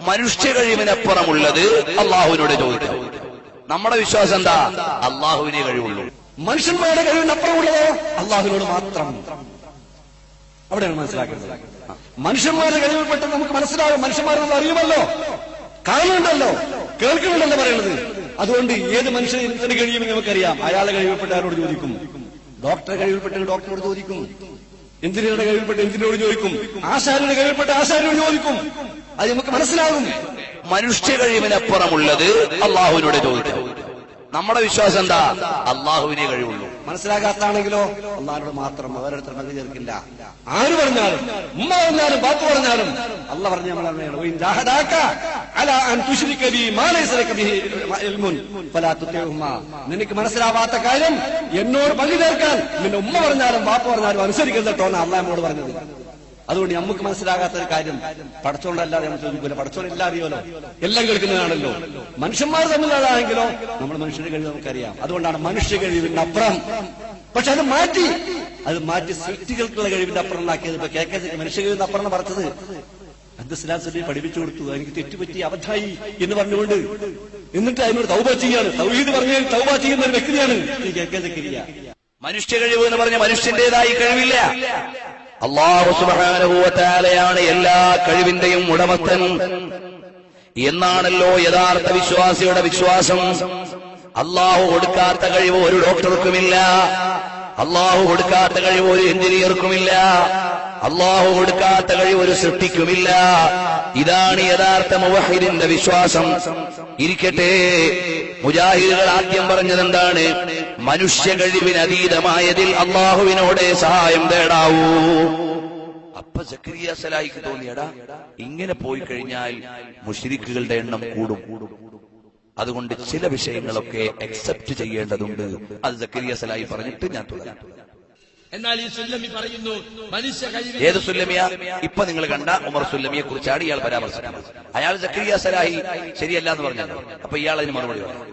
മനുഷ്യ കഴിവിനപ്പുറമുള്ളത് അള്ളാഹുവിനോട് ചോദിക്കാം. നമ്മുടെ വിശ്വാസം എന്താ? അള്ളാഹുവിനെ കഴിവുള്ളൂ. മനുഷ്യന്മാരുടെ കഴിവിനപ്പുറമുള്ളതോ അള്ളാഹുവിനോട് മാത്രം. അവിടെയാണ് മനസ്സിലാക്കേണ്ടത് മനുഷ്യന്മാരുടെ കഴിവിൽ പെട്ടെന്ന് നമുക്ക് മനസ്സിലാകും മനുഷ്യന്മാരെന്ന് അറിയുമല്ലോ. കാണുന്നുണ്ടല്ലോ. കേൾക്കുന്നുണ്ടല്ലോ പറയുന്നത്. അതുകൊണ്ട് ഏത് മനുഷ്യന് എന്തിനു കഴിയുമെന്ന് നമുക്കറിയാം. അയാളെ കഴിവിൽപ്പെട്ട ആരോട് ചോദിക്കും. ഡോക്ടറെ കഴിവിൽപ്പെട്ട ഡോക്ടറോട് ചോദിക്കും. എഞ്ചിനീയറുടെ കഴിവിൽപ്പെട്ട് എന്തിനോട് ചോദിക്കും? ആശാരിയുടെ കഴിവിൽപ്പെട്ട് ആശാരിയോട് ചോദിക്കും. അത് നമുക്ക് മനസ്സിലാകും. മനുഷ്യ കഴിവിനപ്പുറമുള്ളത് അള്ളാഹുവിനോട് ചോദിക്കും. നമ്മുടെ വിശ്വാസം എന്താ? അള്ളാഹുവിനെ കഴിവുള്ളൂ. മനസ്സിലാകാത്താണെങ്കിലോ അള്ളാഹിനോട് മാത്രം ഓരോരുത്തർ പങ്കു ചേർക്കില്ല ആര് പറഞ്ഞാലും ഉമ്മ പറഞ്ഞാലും ബാപ്പു പറഞ്ഞാലും അല്ല പറഞ്ഞ. നിനക്ക് മനസ്സിലാവാത്ത കാര്യം എന്നോട് പങ്കു ചേർക്കാൻ നിന്റെ ഉമ്മ പറഞ്ഞാലും ബാപ്പു പറഞ്ഞാലും അനുസരിക്കരുത് കേട്ടോ എന്നാ അള്ളാഹ് പറഞ്ഞത് അതുകൊണ്ട് നമുക്ക് മനസ്സിലാകാത്ത ഒരു കാര്യം പടച്ചോണ്ടല്ലാതെ നമ്മൾ ചോദിക്കില്ല പടച്ചോൺ എല്ലാം അറിയുമല്ലോ. എല്ലാം കേൾക്കുന്നതാണല്ലോ. മനുഷ്യന്മാർ തമ്മിലാണെങ്കിലോ നമ്മൾ മനുഷ്യരുടെ കഴിവ് നമുക്കറിയാം. അതുകൊണ്ടാണ് മനുഷ്യ കഴിവിന്റെ അപ്പുറം. പക്ഷെ അത് മാറ്റി. അത് മാറ്റി സീറ്റുകൾക്കുള്ള കഴിവിന്റെ അപ്പുറം ഉണ്ടാക്കിയത്. ഇപ്പൊ കെ കെ മനുഷ്യ കഴിവിന്റെ അപ്പുറം പറഞ്ഞത് അബ്ദുസ്ലാം പഠിപ്പിച്ചു കൊടുത്തു. എനിക്ക് തെറ്റുപറ്റി അബദ്ധായി എന്ന് പറഞ്ഞുകൊണ്ട് എന്നിട്ട് അതിനോട് തൗബ ചെയ്യാണ്. തൗഹീദ് പറഞ്ഞ തൗബ ചെയ്യുന്ന ഒരു വ്യക്തിയാണ് കെ കെ മനുഷ്യ കഴിവ് എന്ന് പറഞ്ഞ മനുഷ്യന്റേതായി കഴിവില്ല. അള്ളാഹു സുബാനുഭൂവത്താലയാണ് എല്ലാ കഴിവിന്റെയും ഉടമസ്ഥൻ. എന്നാണല്ലോ യഥാർത്ഥ വിശ്വാസിയുടെ വിശ്വാസം. അള്ളാഹു കൊടുക്കാത്ത കഴിവ് ഒരു ഡോക്ടർക്കുമില്ല. അള്ളാഹു കൊടുക്കാത്ത കഴിവ് ഒരു എഞ്ചിനീയർക്കുമില്ല. അള്ളാഹു കൊടുക്കാത്ത കഴിവ് ഒരു സൃഷ്ടിക്കുമില്ല. ഇതാണ് യഥാർത്ഥ മുവഹിദിന്റെ വിശ്വാസം. ഇരിക്കട്ടെ മുജാഹിദുകൾ ആദ്യം പറഞ്ഞതെന്താണ് മനുഷ്യ കഴിവിനതീതമായതിൽ അള്ളാഹുവിനോടെ സഹായം തേടാവൂ. അപ്പൊ സക്രിയ സലായിക്ക് തോന്നിയടാ ഇങ്ങനെ പോയി കഴിഞ്ഞാൽ മുഷിരിക്കുകളുടെ എണ്ണം കൂടും. അതുകൊണ്ട് ചില വിഷയങ്ങളൊക്കെ അക്സെപ്റ്റ് ചെയ്യേണ്ടതുണ്ട്. അത് സക്കരിയ സലായി പറഞ്ഞിട്ട് ഞാൻ തുടരാം. എന്നാൽ ഈ സുല്ലമി പറയുന്നു മനുഷ്യ കഴിവ് ഏത് സുല്ലമിയ ഇപ്പൊ നിങ്ങൾ കണ്ട ഉമർ സുല്ലമിയെ കുറിച്ചാണ് ഇയാൾ പരാമർശിക്കുന്നത്. അയാൾ സക്കരിയ സലാഹി ശരിയല്ല എന്ന് പറഞ്ഞു അപ്പൊ ഇയാൾ അതിന് മറുപടി പറഞ്ഞു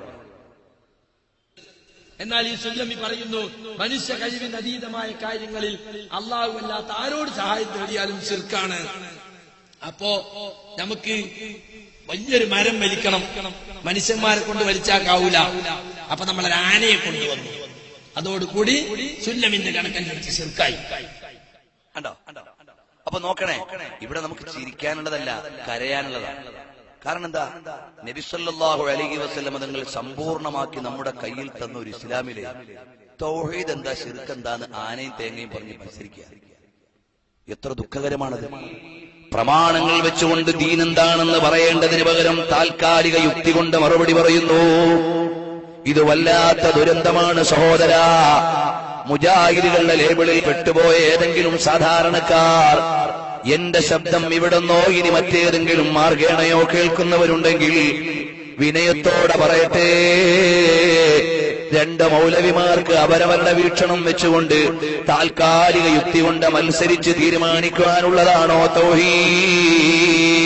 എന്നാൽ ഈ സുല്ലമി പറയുന്നു മനുഷ്യ കഴിവിന് അതീതമായ കാര്യങ്ങളിൽ അള്ളാഹു അല്ലാത്ത ആരോട് സഹായം തേടിയാലും ശിർക്കാണ്. അപ്പോ നമുക്ക് വലിയൊരു മരം വലിക്കണം. മനുഷ്യന്മാരെ കൊണ്ട് വലിച്ചാക്കാവൂല അപ്പൊ ആനയെ കൊണ്ടുവന്നു. അതോടുകൂടി സുല്ലമിന്റെ കണക്കനുസരിച്ച് ശിർക്കായി. കണ്ടോ? അപ്പൊ നോക്കണേ ഇവിടെ നമുക്ക് ചിരിക്കാനുള്ളതല്ല കരയാനുള്ളതാണ്. കാരണം എന്താ? നബിസല്ലാഹു അലഹി വസ്ലം തങ്ങൾ സമ്പൂർണമാക്കി നമ്മുടെ കയ്യിൽ തന്ന ഒരു ഇസ്ലാമിലെ തൗഹീദ് എന്താ ശിർക്ക് എന്താന്ന് ആനയും തേങ്ങയും പറഞ്ഞ് മത്സരിക്കുക. എത്ര ദുഃഖകരമാണത്. പ്രമാണങ്ങൾ വെച്ചുകൊണ്ട് ദീൻ എന്താണെന്ന് പറയേണ്ടതിന് പകരം താൽക്കാലിക യുക്തി കൊണ്ട് മറുപടി പറയുന്നു. ഇത് വല്ലാത്ത ദുരന്തമാണ് സഹോദര. മുജാഹിദുകളുടെ ലേബിളിൽ പെട്ടുപോയ ഏതെങ്കിലും സാധാരണക്കാർ എന്റെ ശബ്ദം ഇവിടുന്നോ ഇനി മറ്റേതെങ്കിലും മാർഗേണയോ കേൾക്കുന്നവരുണ്ടെങ്കിൽ വിനയത്തോടെ പറയട്ടെ. രണ്ട് മൗലവിമാർക്ക് അവരവരുടെ വീക്ഷണം വെച്ചുകൊണ്ട് താൽക്കാലിക യുക്തി കൊണ്ട് മത്സരിച്ച് തീരുമാനിക്കുവാനുള്ളതാണോ തൗഹീദ്?